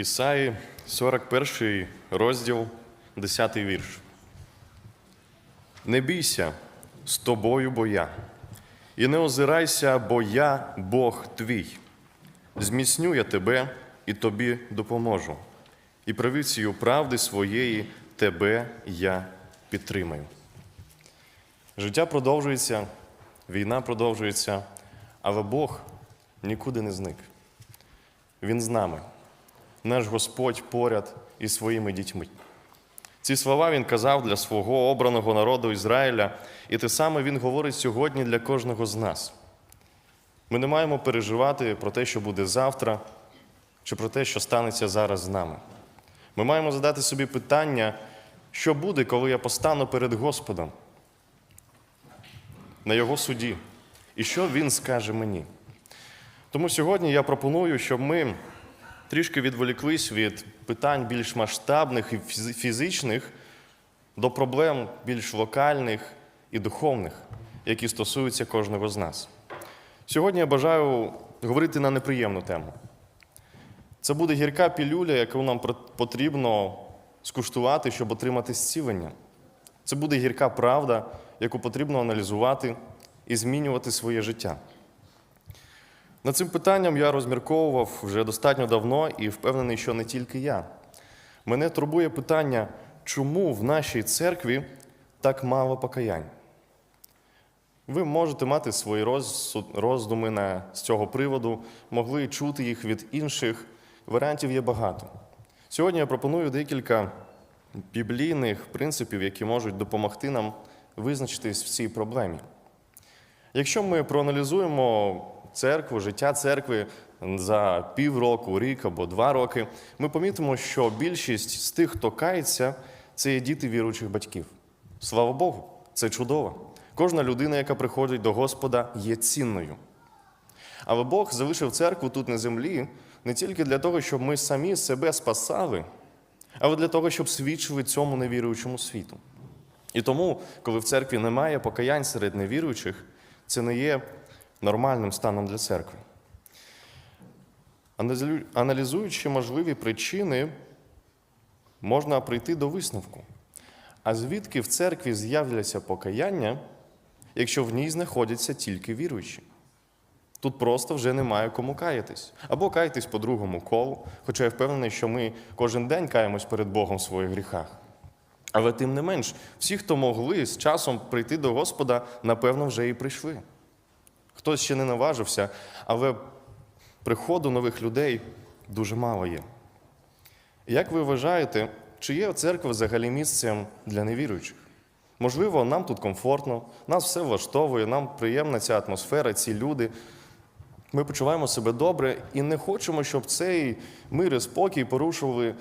Ісаї, 41 розділ, 10 вірш. Не бійся, з тобою бо я, і не озирайся, бо я Бог твій. Зміцню я тебе і тобі допоможу, і правицею правди своєї тебе я підтримаю. Життя продовжується, війна продовжується, але Бог нікуди не зник. Він з нами, наш Господь поряд із своїми дітьми. Ці слова він казав для свого обраного народу Ізраїля, і те саме він говорить сьогодні для кожного з нас. Ми не маємо переживати про те, що буде завтра, чи про те, що станеться зараз з нами. Ми маємо задати собі питання, що буде, коли я постану перед Господом на Його суді, і що Він скаже мені. Тому сьогодні я пропоную, щоб ми трішки відволіклись від питань більш масштабних і фізичних до проблем більш локальних і духовних, які стосуються кожного з нас. Сьогодні я бажаю говорити на неприємну тему. Це буде гірка пілюля, яку нам потрібно скуштувати, щоб отримати зцілення. Це буде гірка правда, яку потрібно аналізувати і змінювати своє життя. Над цим питанням я розмірковував вже достатньо давно і впевнений, що не тільки я. Мене турбує питання, чому в нашій церкві так мало покаянь. Ви можете мати свої роздуми на, з цього приводу, могли чути їх від інших. Варіантів є багато. Сьогодні я пропоную декілька біблійних принципів, які можуть допомогти нам визначитись в цій проблемі. Якщо ми проаналізуємо церкву, життя церкви за півроку, рік або два роки, ми помітимо, що більшість з тих, хто кається, це є діти віруючих батьків. Слава Богу, це чудово. Кожна людина, яка приходить до Господа, є цінною. Але Бог залишив церкву тут на землі не тільки для того, щоб ми самі себе спасали, але для того, щоб свідчили цьому невіруючому світу. І тому, коли в церкві немає покаянь серед невіруючих, це не є нормальним станом для церкви. Аналізуючи можливі причини, можна прийти до висновку. А звідки в церкві з'являться покаяння, якщо в ній знаходяться тільки віруючі? Тут просто вже немає кому каятись. Або каятись по другому колу, хоча я впевнений, що ми кожен день каємось перед Богом в своїх гріхах. Але тим не менш, всі, хто могли з часом прийти до Господа, напевно, вже і прийшли. Хтось ще не наважився, але приходу нових людей дуже мало є. Як ви вважаєте, чи є церква взагалі місцем для невіруючих? Можливо, нам тут комфортно, нас все влаштовує, нам приємна ця атмосфера, ці люди. Ми почуваємо себе добре і не хочемо, щоб цей мир і спокій порушували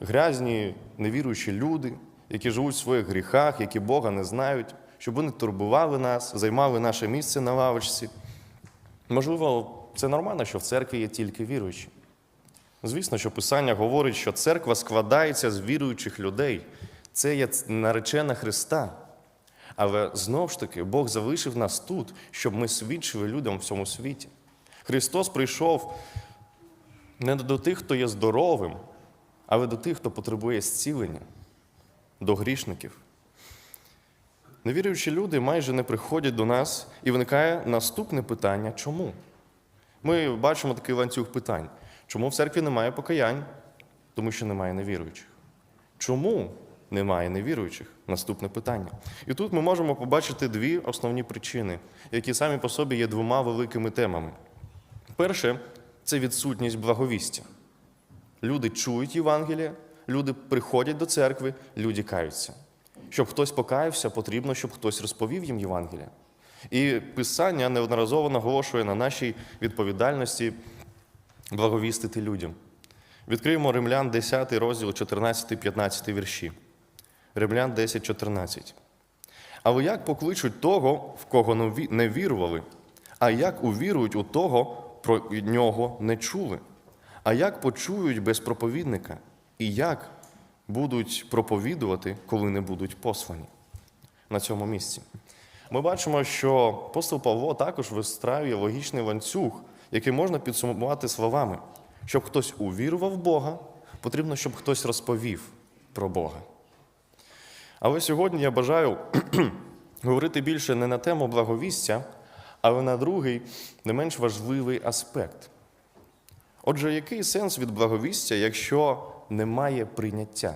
грязні невіруючі люди, які живуть в своїх гріхах, які Бога не знають, щоб вони турбували нас, займали наше місце на лавочці. Можливо, це нормально, що в церкві є тільки віруючі. Звісно, що Писання говорить, що церква складається з віруючих людей. Це є наречена Христа. Але знову ж таки, Бог залишив нас тут, щоб ми свідчили людям в цьому світі. Христос прийшов не до тих, хто є здоровим, але до тих, хто потребує зцілення, до грішників. Невіруючі люди майже не приходять до нас, і виникає наступне питання чому? Ми бачимо такий ланцюг питань. Чому в церкві немає покаянь? Тому що немає невіруючих. Чому немає невіруючих? Наступне питання. І тут ми можемо побачити дві основні причини, які самі по собі є двома великими темами. Перше це відсутність благовістя. Люди чують Євангеліє, люди приходять до церкви, люди каються. Щоб хтось покаявся, потрібно, щоб хтось розповів їм Євангеліє. І Писання неодноразово наголошує на нашій відповідальності благовістити людям. Відкриємо Римлян 10 розділ 14-15 вірші. Римлян 10, 14. Але як покличуть того, в кого не вірували, а як увірують у того, про нього не чули? А як почують без проповідника? І як будуть проповідувати, коли не будуть послані? На цьому місці. Ми бачимо, що апостол Павло також вистраює логічний ланцюг, який можна підсумувати словами, щоб хтось увірував в Бога, Потрібно, щоб хтось розповів про Бога. Але сьогодні я бажаю говорити більше не на тему благовістя, але на другий, не менш важливий аспект. Отже, який сенс від благовістя, якщо немає прийняття?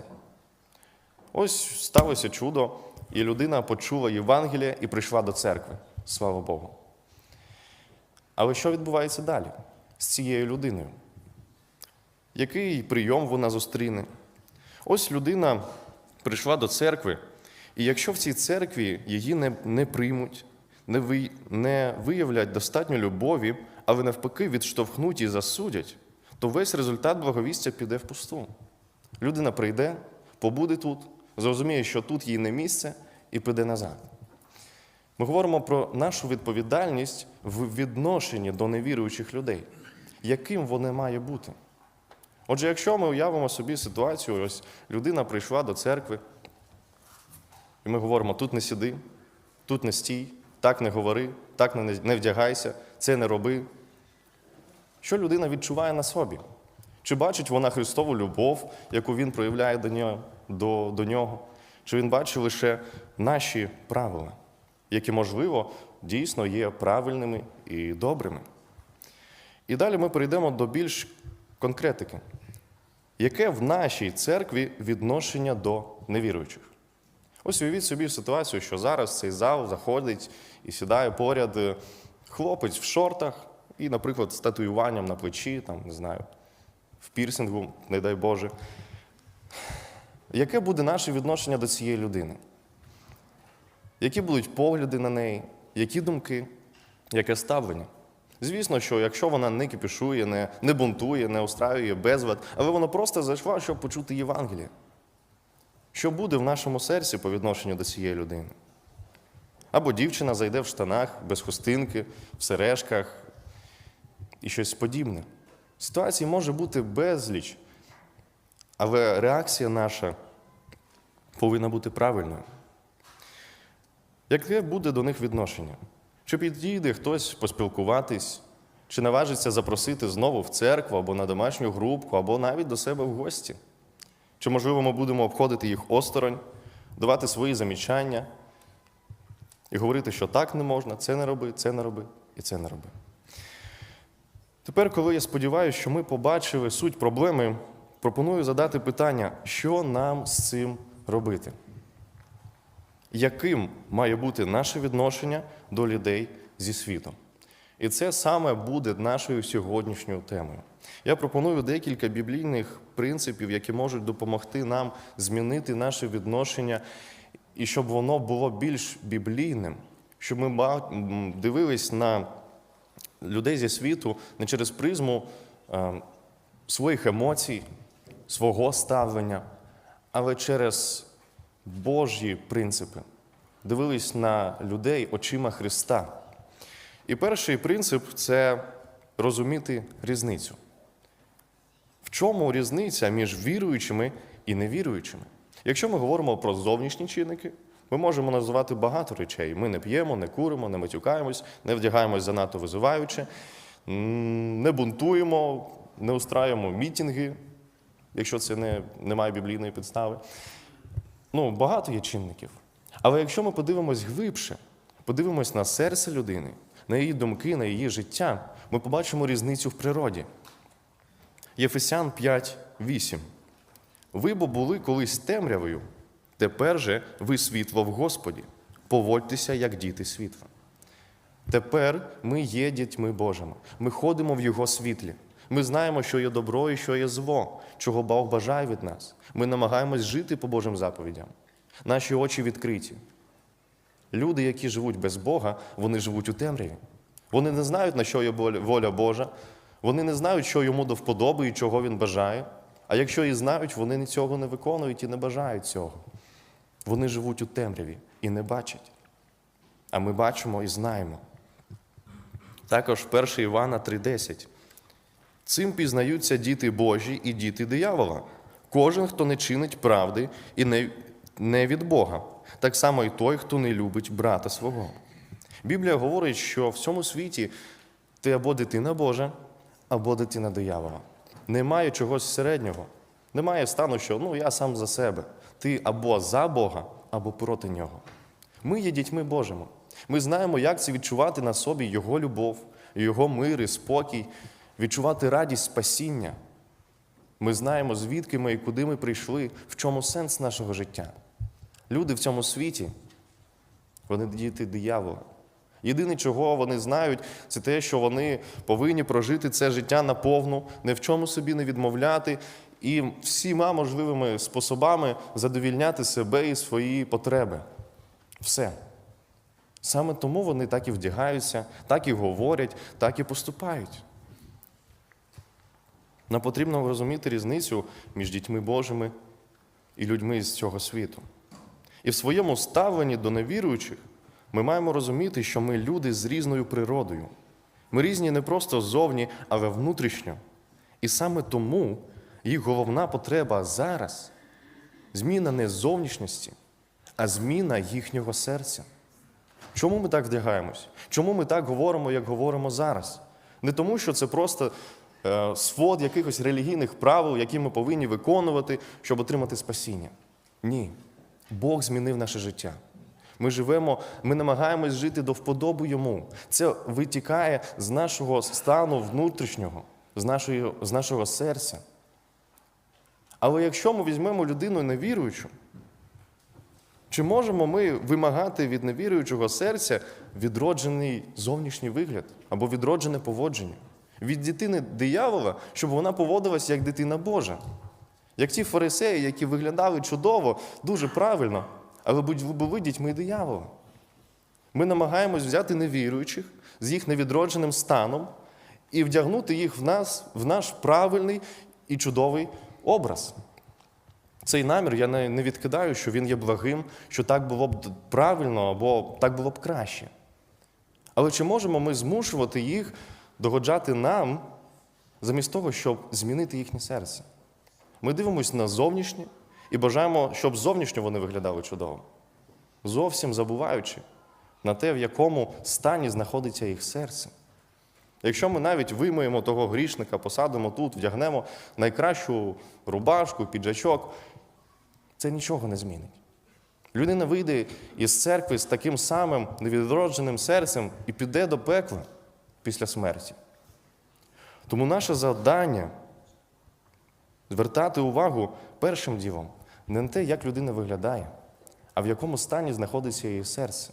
Ось сталося чудо, і людина почула Євангеліє і прийшла до церкви. Слава Богу. Але що відбувається далі з цією людиною? Який прийом вона зустріне? Ось людина прийшла до церкви, і якщо в цій церкві її не, не приймуть, не, ви, не виявлять достатньо любові, але навпаки відштовхнуть і засудять, то весь результат благовістя піде в пусту. Людина прийде, побуде тут, зрозуміє, що тут їй не місце, і піде назад. Ми говоримо про нашу відповідальність в відношенні до невіруючих людей, яким вони має бути. Отже, якщо ми уявимо собі ситуацію, ось людина прийшла до церкви, і ми говоримо: тут не сиди, тут не стій, так не говори, так не вдягайся, це не роби. Що людина відчуває на собі? Чи бачить вона Христову любов, яку Він проявляє до нього, до, до нього? Чи він бачить лише наші правила, які, можливо, дійсно є правильними і добрими? І далі ми перейдемо до більш конкретики. Яке в нашій церкві відношення до невіруючих? Ось уявіть собі ситуацію, що зараз цей зал заходить і сідає поряд е, хлопець в шортах і, наприклад, з татуюванням на плечі, там, не знаю, в пірсингу, не дай Боже. Яке буде наше відношення до цієї людини? Які будуть погляди на неї, які думки, яке ставлення? Звісно, що якщо вона не кипішує, не, не бунтує, не устраює безлад, але вона просто зайшла, щоб почути Євангеліє. Що буде в нашому серці по відношенню до цієї людини? Або дівчина зайде в штанах, без хустинки, в сережках і щось подібне. Ситуацій може бути безліч, але реакція наша повинна бути правильною. Яке буде до них відношення? Чи підійде хтось поспілкуватись, чи наважиться запросити знову в церкву або на домашню групку, або навіть до себе в гості? Чи, можливо, ми будемо обходити їх осторонь, давати свої замічання і говорити, що так не можна, це не роби, це не роби і це не роби. Тепер, коли я сподіваюся, що ми побачили суть проблеми, пропоную задати питання, що нам з цим робити? Яким має бути наше відношення до людей зі світу? І це саме буде нашою сьогоднішньою темою. Я пропоную декілька біблійних принципів, які можуть допомогти нам змінити наше відношення, і щоб воно було більш біблійним, щоб ми дивились на людей зі світу не через призму е, своїх емоцій, свого ставлення, але через Божі принципи. Дивились на людей очима Христа. І перший принцип це розуміти різницю. В чому різниця між віруючими і невіруючими? Якщо ми говоримо про зовнішні чинники, ми можемо називати багато речей. Ми не п'ємо, не куримо, не матюкаємось, не вдягаємось занадто визиваючи, не бунтуємо, не устраюємо мітинги, якщо це не, не має біблійної підстави. Ну, багато є чинників. Але якщо ми подивимось глибше, подивимось на серце людини, на її думки, на її життя, ми побачимо різницю в природі. Єфесян 5:8. Ви бо були колись темрявою, тепер же ви світло в Господі. Поводьтеся, як діти світла. Тепер ми є дітьми Божими. Ми ходимо в Його світлі. Ми знаємо, що є добро і що є зло, чого Бог бажає від нас. Ми намагаємось жити по Божим заповідям. Наші очі відкриті. Люди, які живуть без Бога, вони живуть у темряві. Вони не знають, на що є воля- Божа. Вони не знають, що йому до вподоби і чого він бажає. А якщо і знають, вони цього не виконують і не бажають цього. Вони живуть у темряві і не бачать. А ми бачимо і знаємо. Також 1 Івана 3:10. Цим пізнаються діти Божі і діти диявола. Кожен, хто не чинить правди і не, не від Бога, так само і той, хто не любить брата свого. Біблія говорить, що в цьому світі ти або дитина Божа, або дитина диявола. Немає чогось середнього. Немає стану, що ну я сам за себе. Ти або за Бога, або проти нього. Ми є дітьми Божими. Ми знаємо, як це відчувати на собі Його любов, Його мир і спокій, відчувати радість спасіння. Ми знаємо, звідки ми і куди ми прийшли, в чому сенс нашого життя. Люди в цьому світі, вони діти диявола. Єдине, чого вони знають, це те, що вони повинні прожити це життя наповну, ні в чому собі не відмовляти і всіма можливими способами задовільняти себе і свої потреби. Все. Саме тому вони так і вдягаються, так і говорять, так і поступають. Нам потрібно розуміти різницю між дітьми Божими і людьми з цього світу. І в своєму ставленні до невіруючих ми маємо розуміти, що ми люди з різною природою. Ми різні не просто ззовні, але внутрішньо. І саме тому їх головна потреба зараз зміна не зовнішності, а зміна їхнього серця. Чому ми так вдягаємось? Чому ми так говоримо, як говоримо зараз? Не тому, що це просто е, свод якихось релігійних правил, які ми повинні виконувати, щоб отримати спасіння. Ні. Бог змінив наше життя. Ми живемо, ми намагаємось жити до вподоби йому. Це витікає з нашого стану внутрішнього, з, нашої, з нашого серця. Але якщо ми візьмемо людину невіруючу, чи можемо ми вимагати від невіруючого серця відроджений зовнішній вигляд або відроджене поводження? Від дитини диявола, щоб вона поводилася як дитина Божа. Як ті фарисеї, які виглядали чудово, дуже правильно, але були дітьми диявола. Ми намагаємось взяти невіруючих з їх невідродженим станом і вдягнути їх в нас, в наш правильний і чудовий образ. Цей намір я не не відкидаю, що він є благим, що так було б правильно або так було б краще. Але чи можемо ми змушувати їх догоджати нам замість того, щоб змінити їхнє серце? Ми дивимося на зовнішнє і бажаємо, щоб зовнішньо вони виглядали чудово, зовсім забуваючи на те, в якому стані знаходиться їх серце. Якщо ми навіть вимиємо того грішника, посадимо тут, вдягнемо найкращу рубашку, піджачок, це нічого не змінить. Людина вийде із церкви з таким самим невідродженим серцем і піде до пекла після смерті. Тому наше завдання звертати увагу першим ділом не на те, як людина виглядає, а в якому стані знаходиться її серце.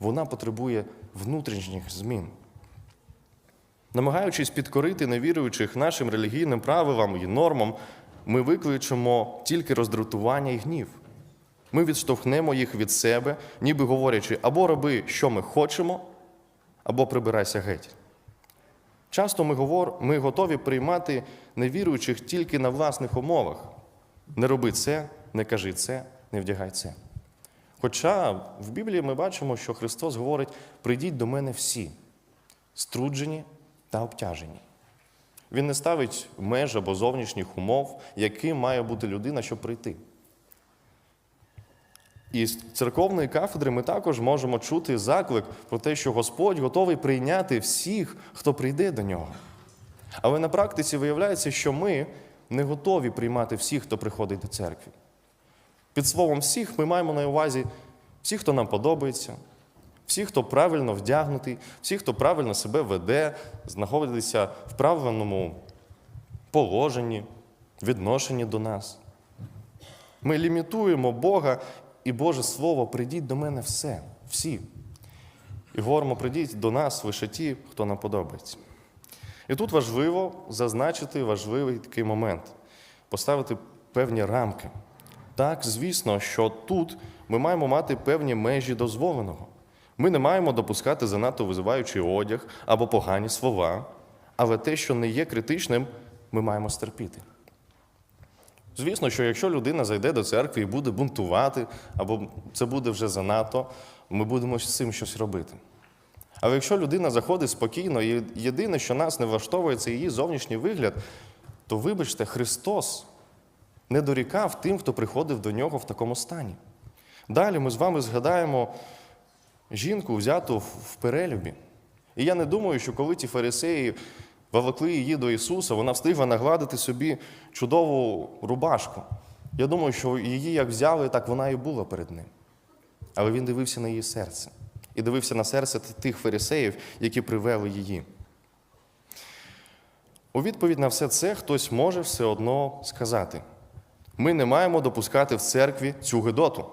Вона потребує внутрішніх змін. Намагаючись підкорити невіруючих нашим релігійним правилам і нормам, ми викличемо тільки роздратування і гнів. Ми відштовхнемо їх від себе, ніби говорячи, або роби, що ми хочемо, або прибирайся геть. Часто ми, говор... ми готові приймати невіруючих тільки на власних умовах. Не роби це, не кажи це, не вдягай це. Хоча в Біблії ми бачимо, що Христос говорить: прийдіть до мене всі, струджені та обтяжені. Він не ставить меж або зовнішніх умов, яким має бути людина, щоб прийти. І з церковної кафедри ми також можемо чути заклик про те, що Господь готовий прийняти всіх, хто прийде до нього. Але на практиці виявляється, що ми не готові приймати всіх, хто приходить до церкви. Під словом всіх ми маємо на увазі всіх, хто нам подобається, всі, хто правильно вдягнутий, всі, хто правильно себе веде, знаходиться в правильному положенні, відношенні до нас. Ми лімітуємо Бога і Боже Слово, прийдіть до мене все, всі. І говоримо, прийдіть до нас лише ті, хто нам подобається. І тут важливо зазначити важливий такий момент, поставити певні рамки. Так, звісно, що тут ми маємо мати певні межі дозволеного. Ми не маємо допускати занадто визиваючий одяг або погані слова, але те, що не є критичним, ми маємо стерпіти. Звісно, що якщо людина зайде до церкви і буде бунтувати, або це буде вже занадто, ми будемо з цим щось робити. Але якщо людина заходить спокійно, і єдине, що нас не влаштовує, це її зовнішній вигляд, то вибачте, Христос не дорікав тим, хто приходив до нього в такому стані. Далі ми з вами згадаємо жінку, взяту в перелюбі. І я не думаю, що коли ті фарисеї вовлекли її до Ісуса, вона встигла нагладити собі чудову рубашку. Я думаю, що її як взяли, так вона і була перед ним. Але він дивився на її серце і дивився на серце тих фарисеїв, які привели її. У відповідь на все це хтось може все одно сказати: ми не маємо допускати в церкві цю гидоту.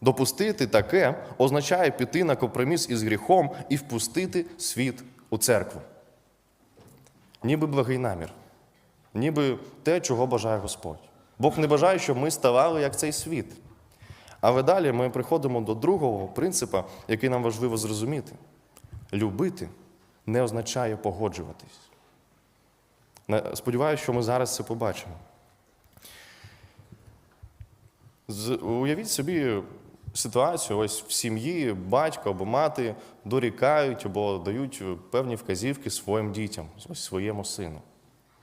Допустити таке означає піти на компроміс із гріхом і впустити світ у церкву. Ніби благий намір, ніби те, чого бажає Господь. Бог не бажає, щоб ми ставали як цей світ. Але далі ми приходимо до другого принципу, який нам важливо зрозуміти: любити не означає погоджуватись. Сподіваюся, що ми зараз це побачимо. Уявіть собі ситуацію, ось в сім'ї батько або мати дорікають або дають певні вказівки своїм дітям, ось своєму сину.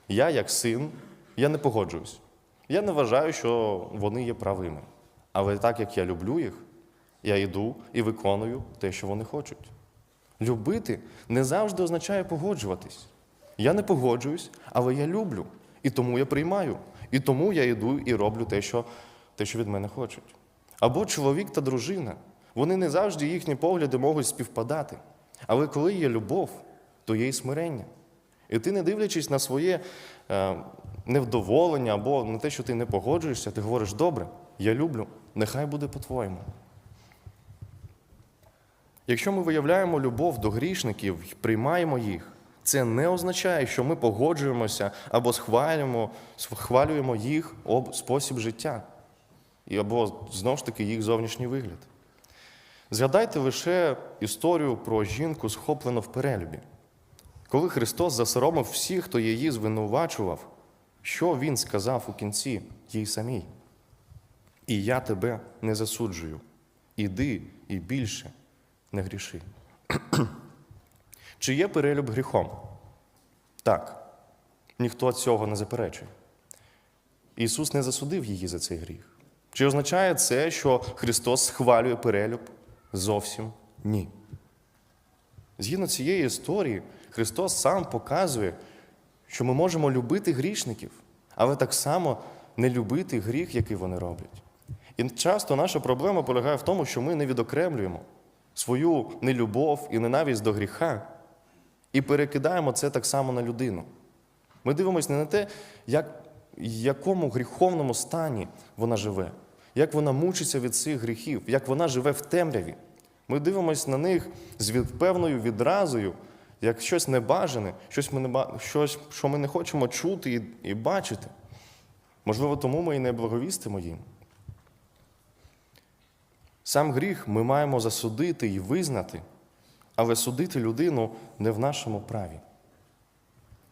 Я, як син, я не погоджуюсь. Я не вважаю, що вони є правими. Але так як я люблю їх, я йду і виконую те, що вони хочуть. Любити не завжди означає погоджуватись. Я не погоджуюсь, але я люблю. І тому я приймаю. І тому я йду і роблю те, що, те, що від мене хочуть. Або чоловік та дружина. Вони не завжди їхні погляди можуть співпадати. Але коли є любов, то є і смирення. І ти, не дивлячись на своє е, невдоволення або на те, що ти не погоджуєшся, ти говориш, добре, я люблю, нехай буде по-твоєму. Якщо ми виявляємо любов до грішників і приймаємо їх, це не означає, що ми погоджуємося або схвалюємо, схвалюємо їх об спосіб життя, або знову ж таки їх зовнішній вигляд. Згадайте лише історію про жінку, схоплену в перелюбі. Коли Христос засоромив всіх, хто її звинувачував, що Він сказав у кінці їй самій? І я тебе не засуджую. Іди і більше не гріши. Чи є перелюб гріхом? Так. Ніхто цього не заперечує. Ісус не засудив її за цей гріх. Чи означає це, що Христос схвалює перелюб? Зовсім ні. Згідно цієї історії, Христос сам показує, що ми можемо любити грішників, але так само не любити гріх, який вони роблять. І часто наша проблема полягає в тому, що ми не відокремлюємо свою нелюбов і ненависть до гріха і перекидаємо це так само на людину. Ми дивимося не на те, як, якому гріховному стані вона живе, як вона мучиться від цих гріхів, як вона живе в темряві. Ми дивимося на них з певною відразою, як щось небажане, щось, ми не, щось, що ми не хочемо чути і, і бачити. Можливо, тому ми і не благовістимо їм. Сам гріх ми маємо засудити і визнати, але судити людину не в нашому праві.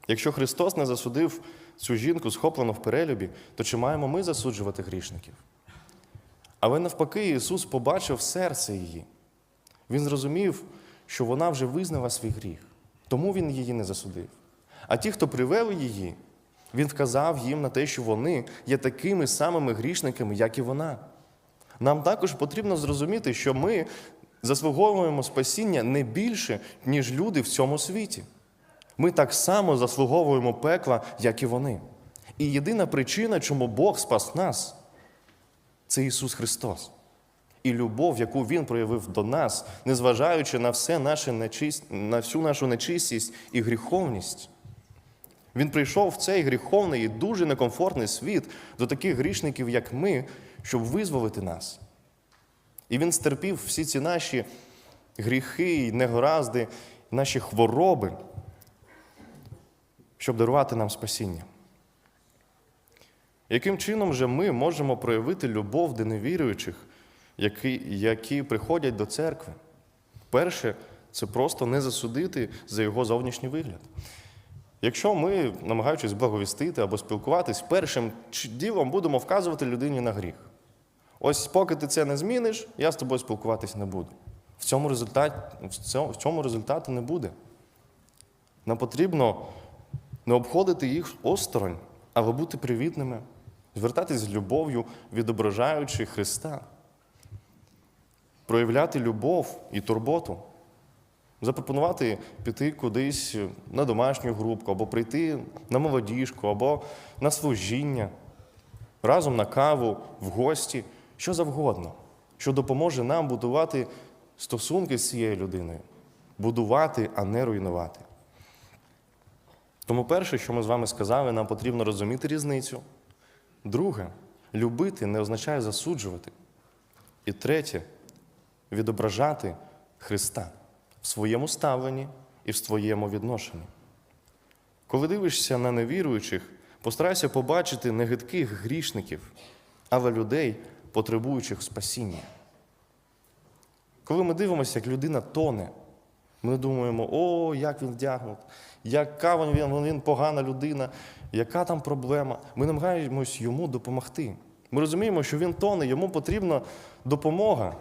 Якщо Христос не засудив цю жінку, схоплену в перелюбі, то чи маємо ми засуджувати грішників? Але навпаки, Ісус побачив серце її. Він зрозумів, що вона вже визнала свій гріх, тому Він її не засудив. А ті, хто привели її, Він вказав їм на те, що вони є такими самими грішниками, як і вона. Нам також потрібно зрозуміти, що ми заслуговуємо спасіння не більше, ніж люди в цьому світі. Ми так само заслуговуємо пекла, як і вони. І єдина причина, чому Бог спас нас, це Ісус Христос. І любов, яку Він проявив до нас, незважаючи на, все наше нечист... на всю нашу нечистість і гріховність. Він прийшов в цей гріховний і дуже некомфортний світ до таких грішників, як ми, щоб визволити нас. І він стерпів всі ці наші гріхи, і негаразди, наші хвороби, щоб дарувати нам спасіння. Яким чином же ми можемо проявити любов до невіруючих, які, які приходять до церкви? Перше, це просто не засудити за його зовнішній вигляд. Якщо ми, намагаючись благовістити або спілкуватись, першим ділом будемо вказувати людині на гріх. Ось поки ти це не зміниш, я з тобою спілкуватись не буду. В цьому, результат, в цьому, в цьому результату не буде. Нам потрібно не обходити їх осторонь, але бути привітними, звертатись з любов'ю, відображаючи Христа, проявляти любов і турботу. запропонувати піти кудись на домашню групку, або прийти на молодіжку, або на служіння, разом на каву, в гості, що завгодно, що допоможе нам будувати стосунки з цією людиною, будувати, а не руйнувати. Тому перше, що ми з вами сказали, нам потрібно розуміти різницю. Друге, любити не означає засуджувати. І третє відображати Христа в своєму ставленні і в своєму відношенні. Коли дивишся на невіруючих, постарайся побачити не гидких грішників, але людей, потребуючих спасіння. Коли ми дивимося, як людина тоне, ми думаємо, о, як він вдягнут, яка він, він погана людина, яка там проблема. Ми намагаємось йому допомогти. Ми розуміємо, що він тоне, йому потрібна допомога,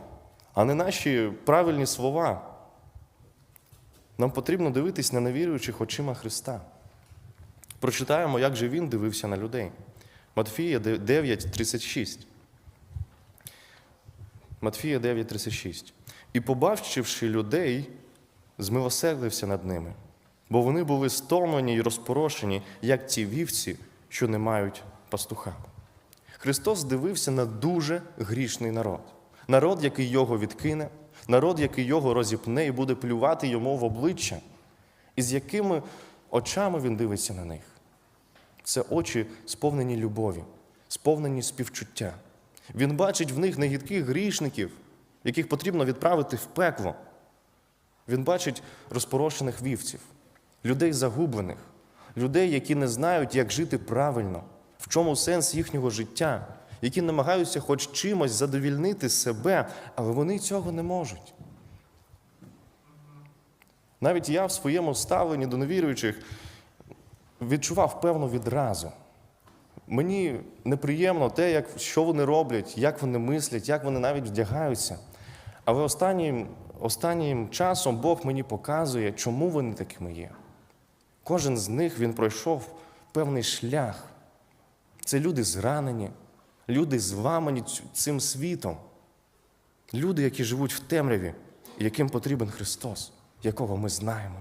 а не наші правильні слова. Нам потрібно дивитись на невіруючих очима Христа. Прочитаємо, як же він дивився на людей. Матфія 9:36. Матфія 9:36. І, побачивши людей, змилосердився над ними, бо вони були стомлені й розпорошені, як ті вівці, що не мають пастуха. Христос дивився на дуже грішний народ. Народ, який його відкине, народ, який його розіпне і буде плювати йому в обличчя. І з якими очами він дивиться на них. Це очі сповнені любові, сповнені співчуття. Він бачить в них негідких грішників, яких потрібно відправити в пекло. Він бачить розпорошених вівців, людей загублених, людей, які не знають, як жити правильно, в чому сенс їхнього життя, які намагаються хоч чимось задовільнити себе, але вони цього не можуть. Навіть я в своєму ставленні до невіруючих відчував певну відразу. Мені неприємно те, як, що вони роблять, як вони мислять, як вони навіть вдягаються. Але останнім, останнім часом Бог мені показує, чому вони такими є. Кожен з них він пройшов певний шлях. Це люди зранені, люди зламані цим світом, люди, які живуть в темряві, яким потрібен Христос, якого ми знаємо.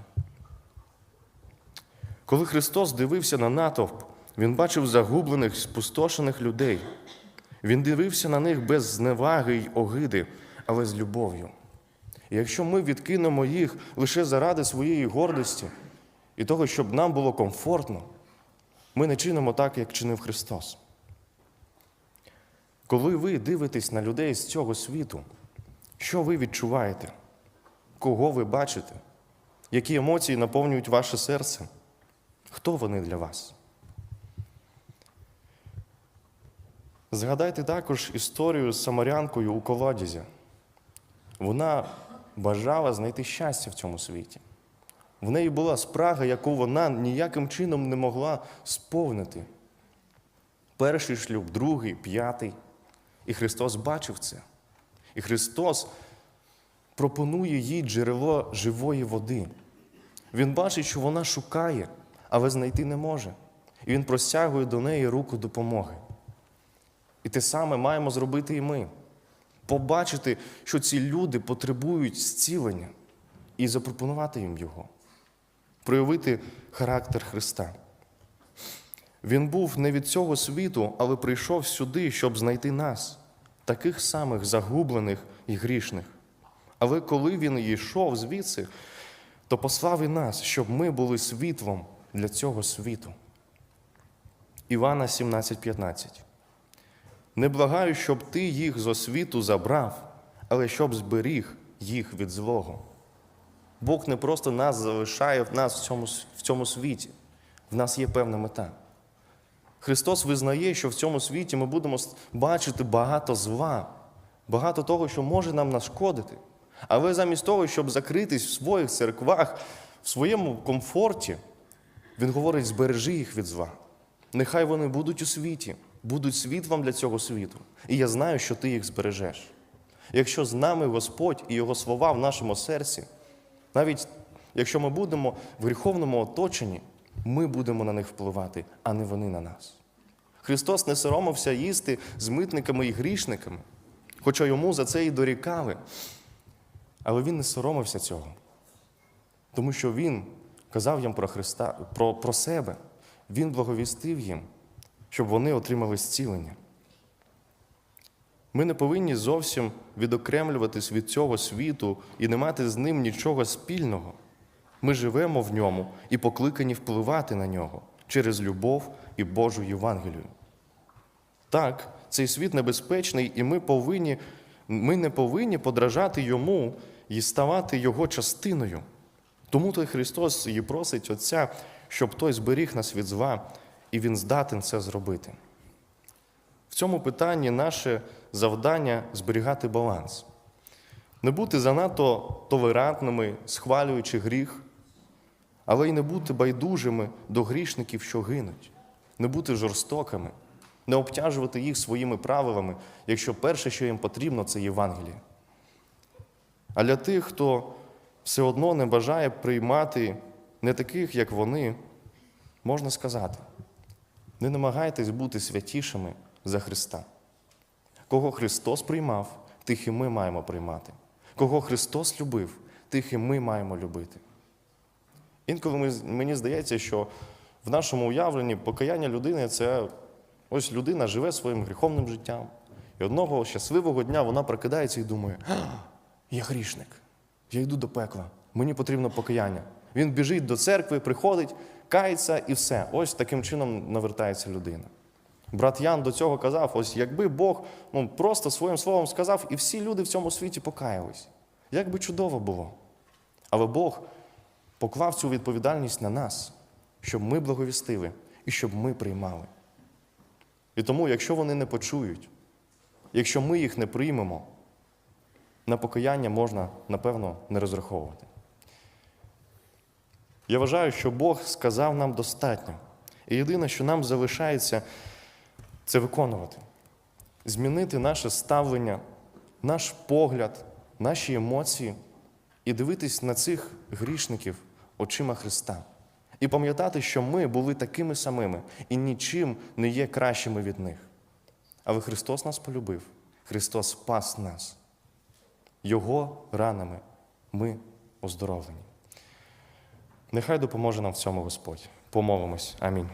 Коли Христос дивився на натовп, Він бачив загублених, спустошених людей. Він дивився на них без зневаги й огиди, але з любов'ю. І якщо ми відкинемо їх лише заради своєї гордості і того, щоб нам було комфортно, ми не чинимо так, як чинив Христос. Коли ви дивитесь на людей з цього світу, що ви відчуваєте? Кого ви бачите? Які емоції наповнюють ваше серце? Хто вони для вас? Згадайте також історію з самарянкою у колодязі. Вона бажала знайти щастя в цьому світі. В неї була спрага, яку вона ніяким чином не могла сповнити. Перший шлюб, другий, п'ятий. І Христос бачив це. І Христос пропонує їй джерело живої води. Він бачить, що вона шукає, але знайти не може. І Він простягує до неї руку допомоги. І те саме маємо зробити і ми. Побачити, що ці люди потребують зцілення, і запропонувати їм його, проявити характер Христа. Він був не від цього світу, але прийшов сюди, щоб знайти нас, таких самих загублених і грішних. Але коли він йшов звідси, то послав і нас, щоб ми були світлом для цього світу. Івана 17,15. Не благаю, щоб ти їх з освіту забрав, але щоб зберіг їх від злого. Бог не просто нас залишає в нас в цьому, в цьому світі, в нас є певна мета. Христос визнає, що в цьому світі ми будемо бачити багато зла, багато того, що може нам нашкодити. Але замість того, щоб закритись в своїх церквах, в своєму комфорті, Він говорить: збережи їх від зла. Нехай вони будуть у світі, будуть світлом для цього світу. І я знаю, що ти їх збережеш. Якщо з нами Господь і Його слова в нашому серці, навіть якщо ми будемо в гріховному оточенні, ми будемо на них впливати, а не вони на нас. Христос не соромився їсти з митниками і грішниками, хоча йому за це і дорікали. Але Він не соромився цього. Тому що Він казав їм про Христа, про, про себе. Він благовістив їм, щоб вони отримали зцілення. Ми не повинні зовсім відокремлюватись від цього світу і не мати з ним нічого спільного. Ми живемо в ньому і покликані впливати на нього через любов і Божу Євангелію. Так, цей світ небезпечний, і ми, повинні, ми не повинні подражати йому і ставати його частиною. Тому той Христос і просить Отця, щоб той зберіг нас від зла, і Він здатен це зробити. В цьому питанні наше завдання зберігати баланс, не бути занадто толерантними, схвалюючи гріх, але й не бути байдужими до грішників, що гинуть, не бути жорстокими, не обтяжувати їх своїми правилами, якщо перше, що їм потрібно, це Євангеліє. А для тих, хто все одно не бажає приймати не таких, як вони, можна сказати: не намагайтесь бути святішими за Христа. Кого Христос приймав, тих і ми маємо приймати. Кого Христос любив, тих і ми маємо любити. Інколи мені здається, що в нашому уявленні покаяння людини це ось людина живе своїм гріховним життям. І одного щасливого дня вона прокидається і думає: я грішник, я йду до пекла, мені потрібно покаяння. Він біжить до церкви, приходить, кається і все. Ось таким чином навертається людина. Брат Ян до цього казав: ось якби Бог ну, просто своїм словом сказав, і всі люди в цьому світі покаялись. Як би чудово було. Але Бог поклав цю відповідальність на нас, щоб ми благовістили і щоб ми приймали. І тому, якщо вони не почують, якщо ми їх не приймемо, на покаяння можна, напевно, не розраховувати. Я вважаю, що Бог сказав нам достатньо. І єдине, що нам залишається, це виконувати, змінити наше ставлення, наш погляд, наші емоції і дивитись на цих грішників очима Христа. І пам'ятати, що ми були такими самими і нічим не є кращими від них. Але Христос нас полюбив, Христос спас нас. Його ранами ми оздоровлені. Нехай допоможе нам в цьому Господь. Помолимось. Амінь.